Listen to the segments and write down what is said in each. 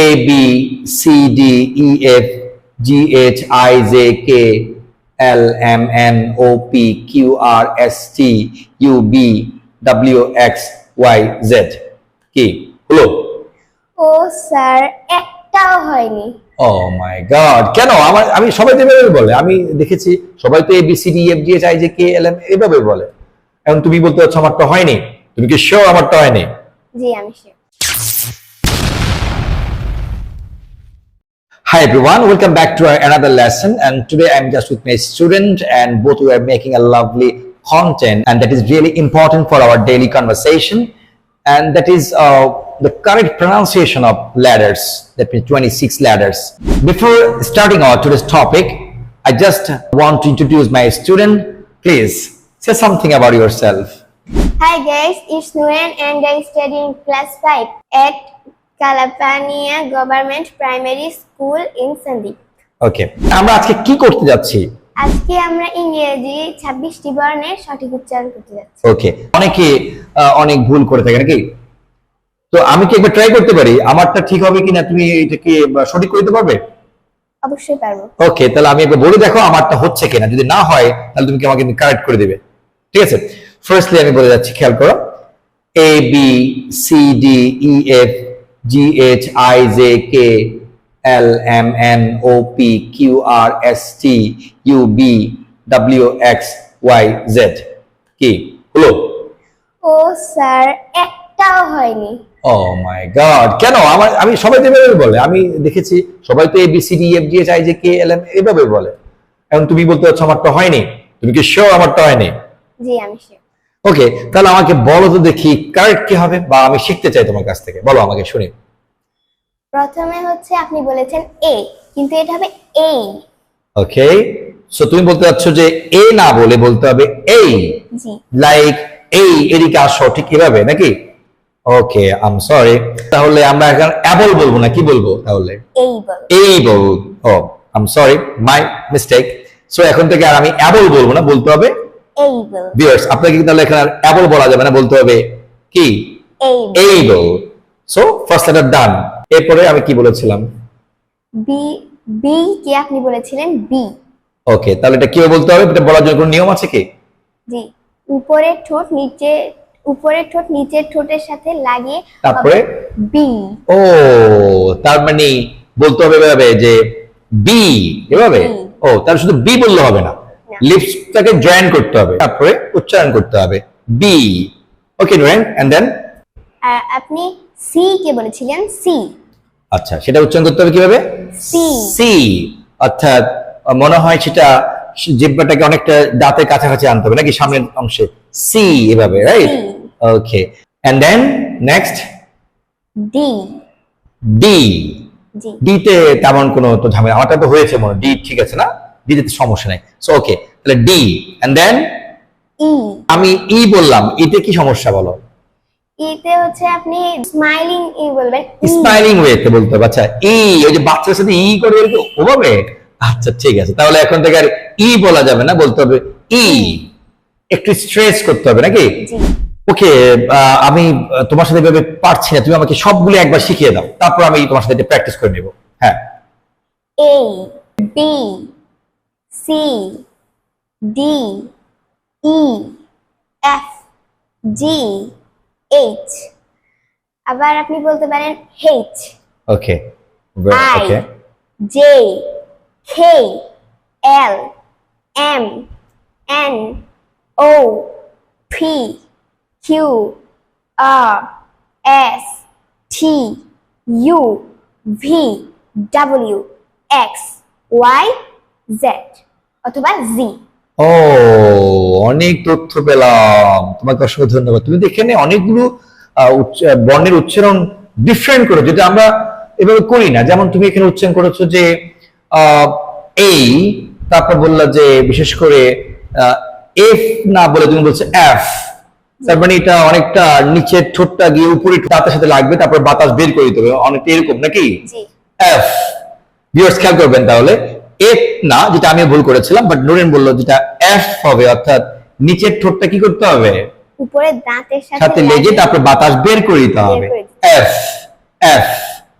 A B C D E F G H I J K L M N O P Q R S T U V W X Y Z কি? হলো ও sir একটাও হয়নি। Oh my god কেন? আমার আমি সবাই তো এভাবে বলে। আমি দেখেছি সবাই তো A B C D F G H I J K L M এভাবে বলে। এখন তুমি বলতে পারছ আমারটা হয়নি? তুমি কি শিওর আমারটা হয়নি? জি আমি sure। Hi everyone, welcome back to another lesson. And today I'm just with my student, and both we are making a lovely content, and that is really important for our daily conversation. And that is uh, the correct pronunciation of letters, that means 26 letters. Before starting our today's topic, I just want to introduce my student. Please say something about yourself. Hi guys, it's Nuren and I study in class 5 at Kalapania Government Primary School in Sandip. ওকে আমরা আজকে কি করতে যাচ্ছি? আজকে আমরা ইংরেজি ছাব্বিশটি বর্ণের সঠিক উচ্চারণ করতে যাচ্ছি। ওকে অনেকে অনেক ভুল করে থাকে নাকি? তো আমি কি একবার ট্রাই করতে পারি? আমারটা ঠিক হবে কিনা তুমি এটাকে আহ, সঠিক করে দিতে পারবে? অবশ্যই পারব। ওকে তাহলে আমি একবার বলে দেখো আমারটা হচ্ছে কিনা। যদি না হয় তাহলে তুমি কি আমাকে কারেক্ট করে দিবে? ঠিক আছে? ফার্স্টলি আমি বলে যাচ্ছি খেয়াল করো। A B C D E F G H I J K L M N O P Q R S T U V W X Y Z কি? হলো ও স্যার একটাও হয়নি। Oh my god. কেন? আমার আমি সবাই তো এভাবে বলে। আমি দেখেছি সবাই তো A B C D F G H I J K L M এভাবে বলে। এখন তুমি বলতে পারছ আমারটা হয়নি। তুমি কি শিওর আমারটা হয়নি? জি আমি sure। ওকে তাহলে আমাকে বলো তো দেখি কারেক্ট কি হবে বা আমি শিখতে চাই তোমার কাছ থেকে। বলো আমাকে শুনি। প্রথমে হচ্ছে আপনি বলেছেন এ কিন্তু এটা হবে এই ওকে সো তুমি বলতে চাচ্ছ যে এ না বলে বলতে হবে এই জি। লাইক এই এদিকে আসো ঠিক এভাবে নাকি? ওকে আম সরি তাহলে আমরা এখন অ্যাবল বলব না কি বলব তাহলে? এই বল। এই বল। ও I'm sorry my mistake so এখন থেকে আর আমি অ্যাবল বলব না বলতে হবে আপনাকে তাহলে এখানে অ্যাবল বলা যাবে না বলতে হবে কি? এই বল able. So first letter done এরপরে আমি কি বলেছিলাম? বি বি কে আপনি বলেছিলেন? বি ওকে তাহলে এটা কীভাবে বলতে হবে? এটা বলার জন্য কোনো নিয়ম আছে কি? জি উপরের ঠোঁট নিচে উপরের ঠোঁট নিচের ঠোঁটের সাথে লাগিয়ে তারপরে? বি ও তার মানে বলতে হবে এভাবে যে বি এভাবে? ও তাহলে শুধু বি বললে হবে না। লিপসটাকে জয়েন করতে হবে তারপরে উচ্চারণ করতে হবে বি ওকে নুরেন এন্ড দেন আপনি সি কে বলেছিলেন? সি আচ্ছা সেটা উচ্চারণ করতে হবে কীভাবে? সি সি অর্থাৎ মনে হয় সেটা জিব্বাটাকে অনেকটা দাঁতের কাছাকাছি আনতে হবে নাকি সামনের অংশে? সি এভাবে right okay and then next D D G. D তে তেমন কোনো তো ঝামেলা আমারটা তো হয়েছে মনে ডি ঠিক আছে না? ডি তে তো সমস্যা নাই। সো ওকে তাহলে ডি এন্ড দেন ই আমি ই বললাম ইতে কি সমস্যা বলো? ইতে হচ্ছে আপনি স্মাইলিং ই বলবেন। স্মাইলিং ওয়েতে বলতে হবে আচ্ছা ই ওই যে বাচ্চার সাথে ই করে এরকম ওভাবে আচ্ছা ঠিক আছে তাহলে এখন থেকে আর ই বলা যাবে না বলতে হবে ই একটু স্ট্রেস করতে হবে নাকি? ওকে আমি তোমার সাথে এভাবে পারছি না তুমি আমাকে সবগুলো একবার শিখিয়ে দাও তারপর আমি তোমার সাথে প্র্যাকটিস করে নেব হ্যাঁ। A B C D E F G H আবার আপনি বলতে পারেন H okay I okay J K L M N O P Q R S T U V W X Y Z অথবা Z ও অনেক তথ্য পেলাম। তোমাকে অসংখ্য ধন্যবাদ। তুমি তো এখানে অনেকগুলো বর্ণের উচ্চারণ ডিফারেন্ট করে যেটা আমরা এভাবে করি না। যেমন তুমি এখানে উচ্চারণ করেছ যে এই তারপর বললা যে বিশেষ করে এফ না বলে তুমি বলছো এফ। তার মানে এটা অনেকটা নিচের ঠোঁটটা গিয়ে উপরে দাঁতের সাথে লাগবে তারপর বাতাস বের করে দিতে হবে। অনেকটা এরকম নাকি? এফ। ভিউয়ার্স খেয়াল করবেন তাহলে। এফ না যেটা আমি ভুল করেছিলাম বাট নুরেন বলল যেটা এফ হবে অর্থাৎ নিচের ঠোঁটটা কি করতে হবে? উপরে দাঁতের সাথে সাথে লেগে তারপর বাতাস বের করে দিতে হবে। F F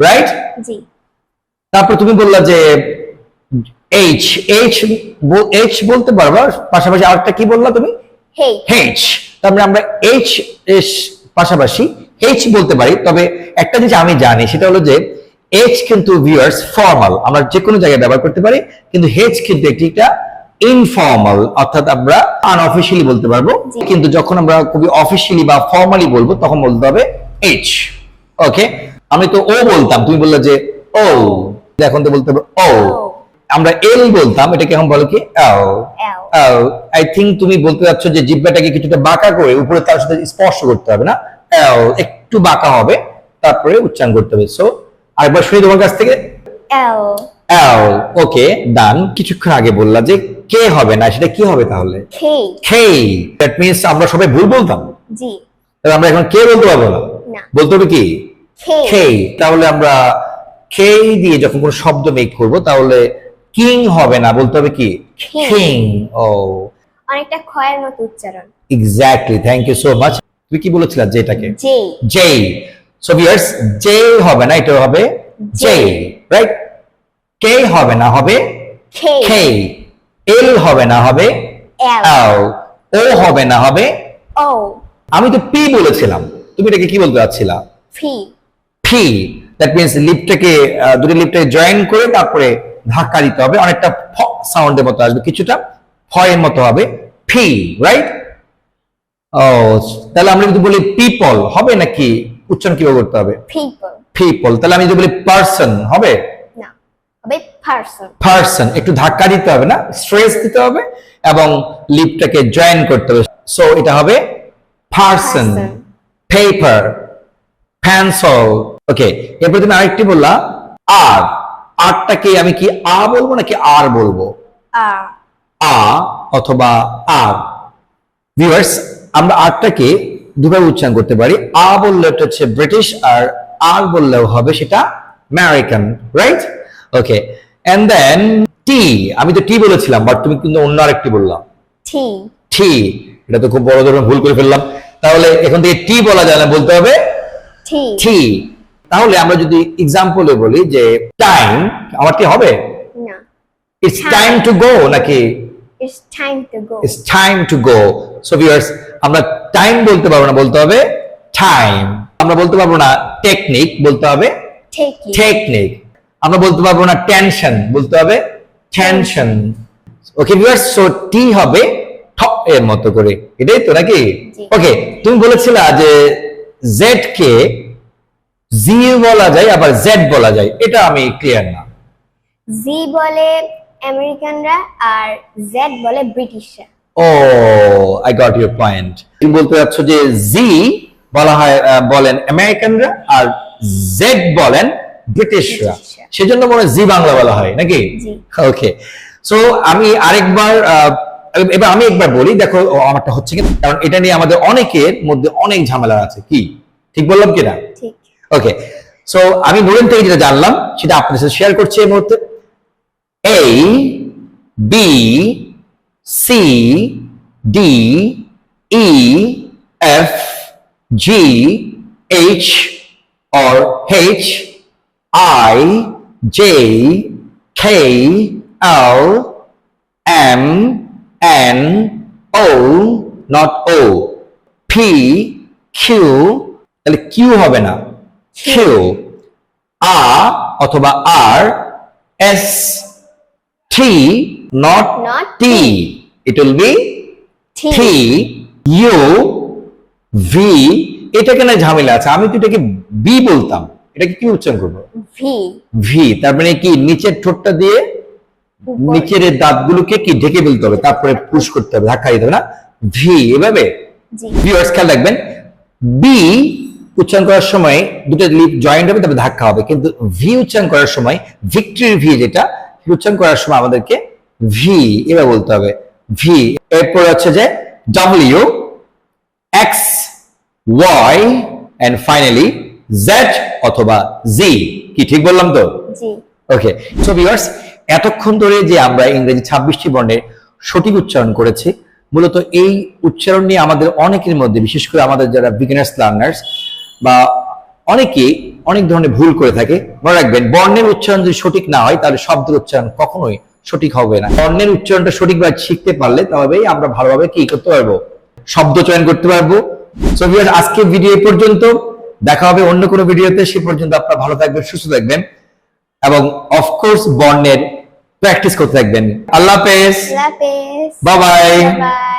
right G. তারপর তুমি বললা যে এইচ এইচ এইচ বলতে পারবা পাশাপাশি আরেকটা কি বললা তুমি? এইচ তারপরে আমরা এইচ পাশাপাশি এইচ বলতে পারি তবে একটা জিনিস আমি জানি সেটা হলো যে এইচ কিন্তু ভিউয়ার্স ফর্মাল আমরা যে কোনো জায়গায় ব্যবহার করতে পারি কিন্তু হেচ কিন্তু একটি একটা ইনফর্মাল অর্থাৎ আমরা আনঅফিসিয়ালি বলতে পারব। কিন্তু যখন আমরা খুবই অফিসিয়ালি বা ফর্মালি বলব তখন বলতে হবে এইচ ওকে আমি তো ও বলতাম তুমি বললে যে ও এখন তো বলতে হবে ও আমরা এল বলতাম এটাকে এখন বলো কি আই থিঙ্ক তুমি বলতে যাচ্ছ যে জিব্বাটাকে কিছুটা বাঁকা করে উপরে তার সাথে স্পর্শ করতে হবে না? একটু বাঁকা হবে তারপরে উচ্চারণ করতে হবে। সো আরেকবার শুনি তোমার কাছ থেকে। এল এল ওকে ডান কিছুক্ষণ আগে বললা যে কে হবে না সেটা কি হবে তাহলে? খেই খেই দ্যাট মিনস আমরা সবাই ভুল বলতাম? জি। তাহলে আমরা এখন কে বলতে পারব না? বলতে হবে কি? খেই খেই তাহলে আমরা খেই দিয়ে যখন কোনো শব্দ মেক করব তাহলে কিং হবে না বলতে হবে কি. কিং ও। অনেকটা ক্ষয়ের মতো উচ্চারণ। Exactly thank you so much তুমি কি বলেছিলা যেটাকে J J so viewers J হবে না এটা হবে জে রাইট কে হবে না হবে কে এল হবে না হবে এল ও হবে না হবে ও আমি তো পি বলেছিলাম। তুমি এটাকে কি বলতে চাচ্ছিলা? ফি ফি দ্যাট মিনস লিপটাকে দুটো লিপটাকে জয়েন করে তারপরে ধাক্কা দিতে হবে। অনেকটা ফ সাউন্ডের মতো আসবে কিছুটা ফয়ের মতো হবে ফি রাইট ও তাহলে আমরা যদি বলি পিপল হবে নাকি উচ্চারণ কীভাবে করতে হবে? পিপল পিপল তাহলে আমি যদি বলি পার্সন হবে? না হবে পারসন পার্সন একটু ধাক্কা দিতে হবে না? স্ট্রেস দিতে হবে এবং লিপটাকে জয়েন করতে হবে। সো এটা হবে পার্সন পেপার পেন্সিল ওকে এরপর তুমি আরেকটি বললা আর আরটাকে আমি কি আ বলব নাকি আর বলব? আ। আ অথবা আর ভিউয়ার্স আমরা আরটাকে দুভাবে উচ্চারণ করতে পারি। আ বললে এটা হচ্ছে ব্রিটিশ আর আর বললেও হবে সেটা American right okay and then T আমি তো টি বলেছিলাম বাট তুমি কিন্তু অন্য আরেকটি বললাম টি টি এটা তো খুব বড় ধরনের ভুল করে ফেললাম। তাহলে এখন থেকে টি বলা যায় না বলতে হবে টি টি তাহলে আমরা যদি এক্সাম্পলে বলি যে টাইম আমার কি হবে? না। ইটস টাইম টু গো নাকি? It's time to go it's time to go so viewers আমরা টাইম বলতে পারব না বলতে হবে টাইম আমরা বলতে পারব না টেকনিক বলতে হবে টেকনিক আমরা বলতে পারব না টেনশন বলতে হবে tension okay viewers so T হবে ঠ এর মতো করে। এটাই তো নাকি? ওকে তুমি বলেছিলা যে জেড কে জি বলা যায় আবার জেড বলা যায়। এটা আমি ক্লিয়ার না। জি বলে আমেরিকানরা আর জেড বলে ব্রিটিশরা। Oh I got your point তুমি বলতে চাচ্ছ যে জি বলা হয় বলেন আমেরিকানরা আর জেড বলেন ব্রিটিশরা। সেজন্য মনে জি বাংলা বলা হয় নাকি। ওকে সো আমি আরেকবার আহ, এবার আমি একবার বলি দেখো আমারটা হচ্ছে কি কারণ এটা নিয়ে আমাদের অনেকের মধ্যে অনেক ঝামেলা আছে। কি? ঠিক বললাম কিনা ঠিক। ওকে সো আমি নুরেন থেকে যেটা জানলাম সেটা আপনাদের সাথে শেয়ার করছি এই মুহূর্তে। A B C D E F G H or H I J K L M N O not O P Q তাহলে Q হবে না Q R অথবা R S T not Not T. It will be T T. U V. এটা কেন ঝামেলা আছে? আমি তো এটাকে বি বলতাম। এটাকে কি উচ্চারণ করব? ভি ভি তার মানে কি? নিচের ঠোঁটটা দিয়ে নিচের দাঁতগুলোকে কি ঢেকে ফেলতে হবে? তারপরে পুশ করতে হবে ধাক্কা দিতে হবে না? ভি এভাবে? জি। ভিউয়ার্স খেয়াল রাখবেন। বি উচ্চারণ করার সময় দুটো লিপ জয়েন্ট হবে তবে ধাক্কা হবে। কিন্তু ভি উচ্চারণ করার সময় ভিক্টরি ভি যেটা উচ্চারণ করার সময় আমাদেরকে ভি এভাবে বলতে হবে। ভি এরপর হচ্ছে যে W X Y and finally Z অথবা জি কি ঠিক বললাম তো? ওকে সো ভিউয়ার্স এতক্ষণ ধরে যে আমরা ইংরেজি ছাব্বিশটি বর্ণের সঠিক উচ্চারণ করেছি মূলত এই উচ্চারণ নিয়ে আমাদের অনেকের মধ্যে বিশেষ করে আমাদের যারা বিগিনার্স লার্নার্স বা অনেকেই অনেক ধরনের ভুল করে থাকে। মনে রাখবেন বর্ণের উচ্চারণ যদি সঠিক না হয় তাহলে শব্দের উচ্চারণ কখনোই সঠিক হবে না। বর্ণের উচ্চারণটা সঠিকভাবে শিখতে পারলে তবেই আমরা ভালোভাবে কি করতে পারব? শব্দ চয়ন করতে পারব। সো ভিউয়ার্স আজকে ভিডিও পর্যন্ত। দেখা হবে অন্য কোনো ভিডিওতে। সে পর্যন্ত আপনারা ভালো থাকবেন সুস্থ থাকবেন। এবং অফকোর্স বর্ণের প্র্যাকটিস করতে থাকবেন। আল্লাহ হাফেজ। Bye bye